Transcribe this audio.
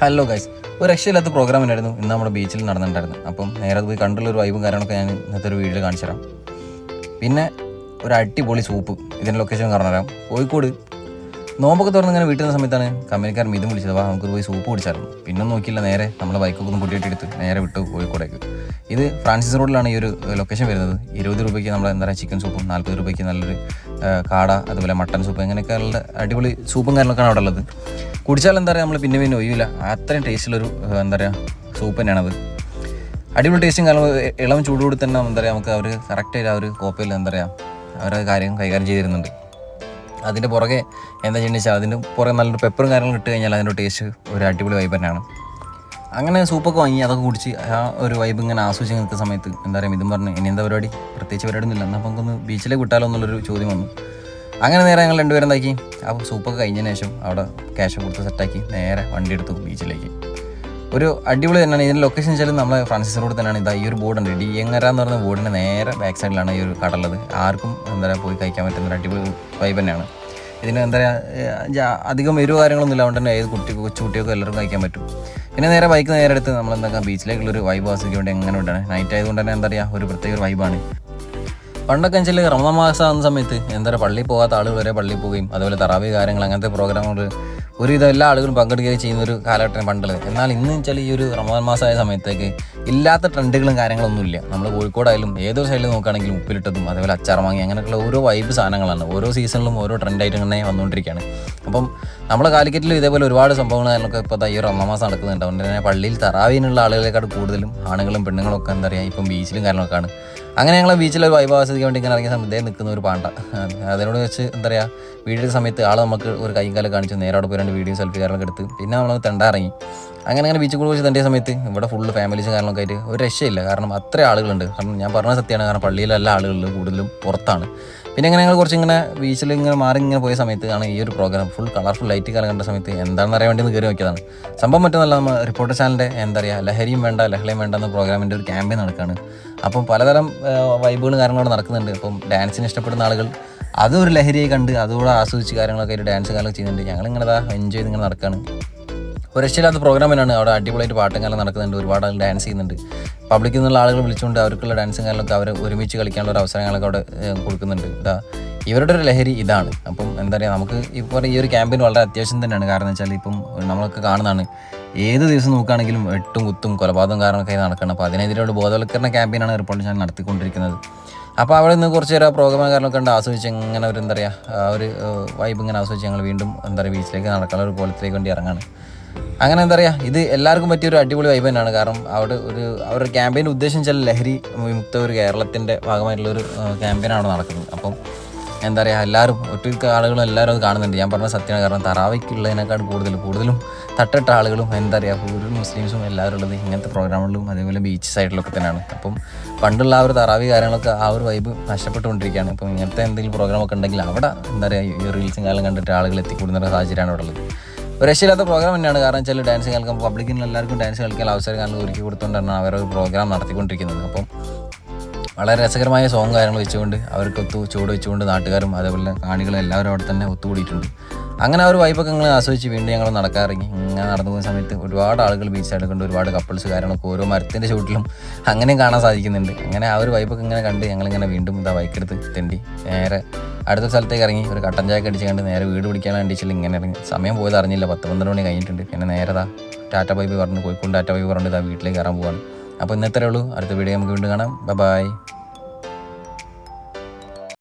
Hello guys ഒരു രക്ഷയില്ലാത്ത programme ഉണ്ടായിരുന്നു. ഇന്ന് നമ്മുടെ ബീച്ചിൽ നടന്നിട്ടുണ്ടായിരുന്നു. അപ്പം നേരെ പോയി കണ്ടുള്ള ഒരു വൈബും കാര്യങ്ങളൊക്കെ ഞാൻ ഇന്നത്തെ ഒരു വീഡിയോ കാണിച്ചു തരാം. പിന്നെ ഒരു അടിപൊളി സൂപ്പ് ഇതിന്റെ ലൊക്കേഷൻ പറഞ്ഞുതരാം. കോഴിക്കോട്. നോമ്പൊക്കെ തുറന്ന് ഇങ്ങനെ വീട്ടിൽ സമയത്താണ് കമ്പനിക്കാരൻ ഇതും വിളിച്ചത് വാ നമുക്ക് പോയി സൂപ്പ് കുടിച്ചായിരുന്നു. പിന്നെ നോക്കിയില്ല നേരെ നമ്മളെ ബൈക്കൊക്കെ ഒന്ന് പൊട്ടിയിട്ടെടുത്ത് നേരെ വിട്ടു കോഴിക്കോടേക്ക്. ഇത് ഫ്രാൻസിസ് റോഡിലാണ് ഈ ഒരു ലൊക്കേഷൻ വരുന്നത്. ഇരുപത് രൂപയ്ക്ക് നമ്മൾ എന്താ പറയുക ചിക്കൻ സൂപ്പും നാൽപ്പത് രൂപയ്ക്ക് നല്ലൊരു കാട അതുപോലെ മട്ടൻ സൂപ്പ് അങ്ങനെയൊക്കെയുള്ള അടിപൊളി സൂപ്പും കാര്യങ്ങളൊക്കെയാണ് അവിടെ ഉള്ളത്. കുടിച്ചാൽ എന്താ പറയുക നമ്മൾ പിന്നെ പിന്നെ ഒഴിയില്ല അത്രയും ടേസ്റ്റുള്ളൊരു എന്താ പറയുക സൂപ്പ് തന്നെയാണത് അടിപൊളി ടേസ്റ്റും കാരണം ഇളം കൂടി തന്നെ എന്താ പറയുക നമുക്ക് അവർ കറക്റ്റായിട്ട് ആ ഒരു കോപ്പയിൽ എന്താ പറയുക അവരുടെ കാര്യം കൈകാര്യം ചെയ്ത് തരുന്നുണ്ട്. അതിന്റെ പുറകെ എന്താ ചെയ്യുന്നത് വെച്ചാൽ അതിന്റെ പുറകെ നല്ലൊരു പെപ്പറും കാര്യങ്ങളും ഇട്ട് കഴിഞ്ഞാൽ അതിന്റെ ടേസ്റ്റ് ഒരു അടിപൊളി വൈബ് തന്നെയാണ്. അങ്ങനെ സൂപ്പൊക്കെ വാങ്ങി അതൊക്കെ കുടിച്ച് ആ ഒരു വൈബ് ഇങ്ങനെ ആസ്വദിച്ച് നിൽക്കുന്ന സമയത്ത് എന്താ പറയുക ഇതും പറഞ്ഞ് ഇനി എന്താ പരിപാടി? പ്രത്യേകിച്ച് പരിപാടി ഒന്നുമില്ല എന്നാൽ അപ്പം നമുക്കൊന്ന് ബീച്ചിലേക്ക് വിട്ടാലോ എന്നുള്ളൊരു ചോദ്യം വന്നു. അങ്ങനെ നേരെ ഞങ്ങൾ രണ്ടുപേരും എന്താക്കി? അപ്പോൾ സൂപ്പൊക്കെ കഴിഞ്ഞതിന് ശേഷം അവിടെ ക്യാഷ് കൊടുത്ത് സെറ്റാക്കി നേരെ വണ്ടി എടുത്തു ബീച്ചിലേക്ക് ഒരു അടിപൊളി തന്നെയാണ്. ഇതിന്റെ ലൊക്കേഷൻ വെച്ചാൽ നമ്മളെ ഫ്രാൻസിസ് റോഡ് തന്നെയാണ്. ഇതാ ഈ ഒരു ബോർഡ് ഉണ്ട്. ഡി എങ്ങര എന്ന് പറയുന്ന ബോർഡിന്റെ നേരെ ബാക്ക് സൈഡിലാണ് ഈ ഒരു കടലത് ആർക്കും എന്താ പറയുക പോയി കഴിക്കാൻ പറ്റുന്ന ഒരു അടിപൊളി വൈബ് തന്നെയാണ്. ഇതിന് എന്താ പറയുക അധികം എരിവ് കാര്യങ്ങളൊന്നുമില്ല. ഇല്ലാണ്ട് തന്നെ ഏത് കുട്ടി കൊച്ചു കുട്ടികൾക്ക് എല്ലാവർക്കും കഴിക്കാൻ പറ്റും. പിന്നെ നേരെ ബൈക്ക് നേരെ എടുത്ത് നമ്മൾ എന്താ ബീച്ചിലേക്കുള്ളൊരു വൈബ് ആസ്വദിക്കാൻ എങ്ങനെ ഉണ്ടാണ് നൈറ്റ് ആയതുകൊണ്ട് തന്നെ എന്താ പറയുക ഒരു പ്രത്യേക വൈബാണ് പണ്ടൊക്കെ വെച്ചാൽ റമദാൻ മാസം ആകുന്ന സമയത്ത് എന്താ പള്ളിയിൽ പോകാത്ത ആളുകൾ വരെ പള്ളി പോവുകയും അതുപോലെ തറാവി കാര്യങ്ങൾ അങ്ങനത്തെ പ്രോഗ്രാമുകൾ ഒരുവിധം എല്ലാ ആളുകളും പങ്കെടുക്കുകയും ചെയ്യുന്ന ഒരു കാലഘട്ടം പണ്ടുള്ളത്. എന്നാൽ ഇന്ന് വെച്ചാൽ ഈ ഒരു റമദാൻ മാസമായ സമയത്തേക്ക് ഇല്ലാത്ത ട്രെൻഡുകളും കാര്യങ്ങളൊന്നുമില്ല. നമ്മൾ കോഴിക്കോടായാലും ഏതൊരു സൈഡിൽ നോക്കുകയാണെങ്കിലും ഉപ്പിലിട്ടതും അതേപോലെ അച്ചാർ വാങ്ങി അങ്ങനെയുള്ള ഓരോ വൈബ് സാധനങ്ങളാണ്. ഓരോ സീസണിലും ഓരോ ട്രെൻഡായിട്ട് ഇങ്ങനെ വന്നുകൊണ്ടിരിക്കുകയാണ്. അപ്പം നമ്മളെ കാലിക്കറ്റിലും ഇതേപോലെ ഒരുപാട് സംഭവങ്ങൾ കാര്യങ്ങളൊക്കെ ഇപ്പോൾ ഈ റമദാൻ മാസം നടക്കുന്നുണ്ട്. അതുകൊണ്ട് തന്നെ പള്ളിയിൽ തറാവീനുള്ള ആളുകളെക്കാൾ കൂടുതലും ആണുങ്ങളും പെണ്ണുങ്ങളും ഒക്കെ എന്താ പറയുക ഇപ്പം ബീച്ചിലും കാര്യങ്ങളൊക്കെയാണ്. അങ്ങനെ ഞങ്ങൾ ബീച്ചിലൊരു വൈബ് വൈബ് വേണ്ടി ഇങ്ങനെ ഇറങ്ങിയ സമയത്ത് നിൽക്കുന്ന ഒരു പാണ്ട. അതിനോട് വെച്ച് എന്താ പറയുക വീഡിയോ സമയത്ത് ആൾ നമുക്ക് ഒരു കൈയും കാലം കാണിച്ചു നേരെ അവിടെ പോയി രണ്ട് വീഡിയോ സെൽഫി കാര്യങ്ങളൊക്കെ എടുത്ത്. പിന്നെ നമ്മൾ തെണ്ട ഇറങ്ങി. അങ്ങനെ അങ്ങനെ ബീച്ചിൽ കൂടെ വെച്ച് തണ്ടിയ സമയത്ത് ഇവിടെ ഫുള്ള് ഫാമിലീസും കാര്യങ്ങളൊക്കെ ആയിട്ട് ഒരു രക്ഷയില്ല. കാരണം അത്ര ആളുകളുണ്ട്. കാരണം ഞാൻ പറഞ്ഞ സത്യമാണ്. കാരണം പള്ളിയിലെല്ലാ ആളുകളിലും കൂടുതലും പുറത്താണ്. പിന്നെ ഇങ്ങനെ ഞങ്ങൾ കുറച്ച് ഇങ്ങനെ ബീച്ചിൽ ഇങ്ങനെ മാറി ഇങ്ങനെ പോയ സമയത്ത് ആണ് ഈ ഒരു പ്രോഗ്രാം ഫുൾ കളർഫുൾ ലൈറ്റ് കാലം കണ്ട സമയത്ത് എന്താണെന്ന് അറിയാൻ വേണ്ടി കയറി നോക്കിയതാണ്. സംഭവം മറ്റൊന്നല്ല നമ്മൾ റിപ്പോർട്ടർ ചാനലിന്റെ എന്താ പറയുക ലഹരിയും വേണ്ട ലഹളയും വേണ്ട എന്ന പ്രോഗ്രാമിന്റെ ഒരു ക്യാമ്പയിൻ നടക്കുകയാണ് അപ്പം പലതരം വൈബുകളും കാര്യങ്ങളും നടക്കുന്നുണ്ട്. അപ്പം ഡാൻസിന് ഇഷ്ടപ്പെടുന്ന ആളുകൾ അതൊരു ലഹരിയെ ലഹരിയായി കണ്ട് അതുകൂടെ ആസ്വദിച്ച് കാര്യങ്ങളൊക്കെ ആയിട്ട് ഡാൻസ് കാലം ചെയ്യുന്നുണ്ട്. ഞങ്ങളിങ്ങനെ എൻജോയ് ചെയ്ത് ഇങ്ങനെ നടക്കുകയാണ് ഒരു രക്ഷയില്ലാത്ത പ്രോഗ്രാം തന്നെയാണ്. അവിടെ അടിപൊളിയായിട്ട് പാട്ടും കാലം നടക്കുന്നുണ്ട്. ഒരുപാട് ഡാൻസ് ചെയ്യുന്നുണ്ട്. പബ്ലിക്കിൽ നിന്നുള്ള ആളുകൾ വിളിച്ചുകൊണ്ട് അവർക്കുള്ള ഡാൻസും കാര്യങ്ങളൊക്കെ അവർ ഒരുമിച്ച് കളിക്കാനുള്ള ഒരു അവസരങ്ങളൊക്കെ അവിടെ കൊടുക്കുന്നുണ്ട്. ഇതാ ഇവരുടെ ഒരു ലഹരി ഇതാണ്. അപ്പം എന്താ പറയുക നമുക്ക് ഇപ്പോൾ ഈ ഒരു ക്യാമ്പയിൻ വളരെ അത്യാവശ്യം തന്നെയാണ്. കാരണം വെച്ചാൽ ഇപ്പം നമ്മളൊക്കെ കാണുന്നതാണ് ഏത് ദിവസം നോക്കുകയാണെങ്കിലും എട്ടും കുത്തും കൊലപാതകം കാരണമൊക്കെ നടക്കണം. അപ്പോൾ അതിനെതിരെയുള്ള ബോധവൽക്കരണ ക്യാമ്പയിനാണ് റിപ്പോർട്ട് ചാനൽ നടത്തിക്കൊണ്ടിരിക്കുന്നത്. അപ്പോൾ അവിടെ നിന്ന് കുറച്ച് നേരം പ്രോഗ്രാം കാര്യങ്ങളൊക്കെ ഉണ്ട് ആസ്വദിച്ച് ഇങ്ങനെ ഒരു എന്താ പറയുക ഒരു വൈബ് ഇങ്ങനെ ആസ്വദിച്ച് ഞങ്ങൾ വീണ്ടും എന്താ പറയുക ബീച്ചിലേക്ക് നടക്കാനുള്ള ഒരു കോലത്തിലേക്ക് വേണ്ടി ഇറങ്ങാണ്. അങ്ങനെ എന്താ പറയുക ഇത് എല്ലാവർക്കും പറ്റിയ ഒരു അടിപൊളി വൈബ് തന്നെയാണ്. കാരണം അവിടെ ഒരു അവരുടെ ക്യാമ്പയിന്റെ ഉദ്ദേശം വെച്ചാൽ ലഹരി വിമുക്ത ഒരു കേരളത്തിന്റെ ഭാഗമായിട്ടുള്ള ഒരു ക്യാമ്പയിനാണ് നടക്കുന്നത്. അപ്പം എന്താ പറയുക എല്ലാവരും ഒട്ടുമിക്ക ആളുകളും എല്ലാവരും അത് കാണുന്നുണ്ട്. ഞാൻ പറഞ്ഞ സത്യമാണ്. കാരണം തറാവയ്ക്കുള്ളതിനേക്കാൾ കൂടുതൽ കൂടുതലും തട്ടിട്ട ആളുകളും എന്താ പറയുക കൂടുതലും മുസ്ലിംസും എല്ലാവരും ഉള്ളത് ഇങ്ങനത്തെ പ്രോഗ്രാമുകളിലും അതേപോലെ ബീച്ച് സൈഡിലൊക്കെ തന്നെയാണ്. അപ്പം പണ്ടുള്ള ആ ഒരു തറാവി കാര്യങ്ങളൊക്കെ ആ ഒരു വൈബ് നഷ്ടപ്പെട്ടുകൊണ്ടിരിക്കുകയാണ്. അപ്പം ഇങ്ങനത്തെ എന്തെങ്കിലും പ്രോഗ്രാമൊക്കെ ഉണ്ടെങ്കിൽ അവിടെ എന്താ പറയുക ഈ റീൽസും കാലം കണ്ടിട്ട് ആളുകൾ എത്തിക്കൂടുന്ന സാഹചര്യമാണ് അവിടെ ഉള്ളത്. ഒരു രക്ഷയില്ലാത്ത പ്രോഗ്രാം തന്നെയാണ്. കാരണം വെച്ചാൽ ഡാൻസ് കളിക്കാൻ പബ്ലിക്കിന് എല്ലാവർക്കും ഡാൻസ് കളിക്കാൻ അവസരം കാരണം ഒരുക്കി കൊടുത്തുകൊണ്ടാണ് അവർ ഒരു പ്രോഗ്രാം നടത്തിക്കൊണ്ടിരിക്കുന്നത്. അപ്പം വളരെ രസകരമായ സോങ് കാര്യങ്ങൾ വെച്ചുകൊണ്ട് അവർക്ക് ഒത്തു ചൂട് വെച്ചുകൊണ്ട് നാട്ടുകാരും അതേപോലെ കാണികളും എല്ലാവരും അവിടെ തന്നെ ഒത്തുകൂടിയിട്ടുണ്ട്. അങ്ങനെ ആ ഒരു വൈബൊക്കെ ഞങ്ങൾ ആസ്വദിച്ച് വീണ്ടും ഞങ്ങൾ നടക്കാറിങ്ങി ഇങ്ങനെ നടന്നു പോകുന്ന സമയത്ത് ഒരുപാട് ആളുകൾ ബീച്ച് കണ്ട് ഒരുപാട് കപ്പിൾസ് കാര്യങ്ങളൊക്കെ ഓരോ മരത്തിന്റെ ചുവട്ടിലും അങ്ങനെയും കാണാൻ സാധിക്കുന്നുണ്ട്. അങ്ങനെ ആ ഒരു വൈബൊക്കെ ഇങ്ങനെ കണ്ട് ഞങ്ങളിങ്ങനെ വീണ്ടും ഇതാ ബൈക്കെടുത്ത് തെണ്ടി നേരെ അടുത്ത സ്ഥലത്തേക്ക് ഇറങ്ങി. ഒരു കട്ടൻ ചായ അടിച്ച് കണ്ട് നേരെ വീട് പിടിക്കാൻ വേണ്ടിച്ചില്ല ഇങ്ങനെ ഇറങ്ങി. സമയം പോയത് അറിഞ്ഞില്ല. പത്ത് പന്ത്രണ്ട് മണി കഴിഞ്ഞിട്ടുണ്ട്. പിന്നെ നേരതാ ടാറ്റ പൈപ്പ് പറഞ്ഞു കോഴിക്കോട് ടാറ്റ പൈപ്പ് പറഞ്ഞിട്ട് ഇതാ വീട്ടിലേക്ക് കയറാൻ പോവാണ്. അപ്പോൾ ഇന്നത്തേ ഉള്ളൂ. അടുത്ത വീഡിയോ നമുക്ക് വീണ്ടും കാണാം. ബൈ.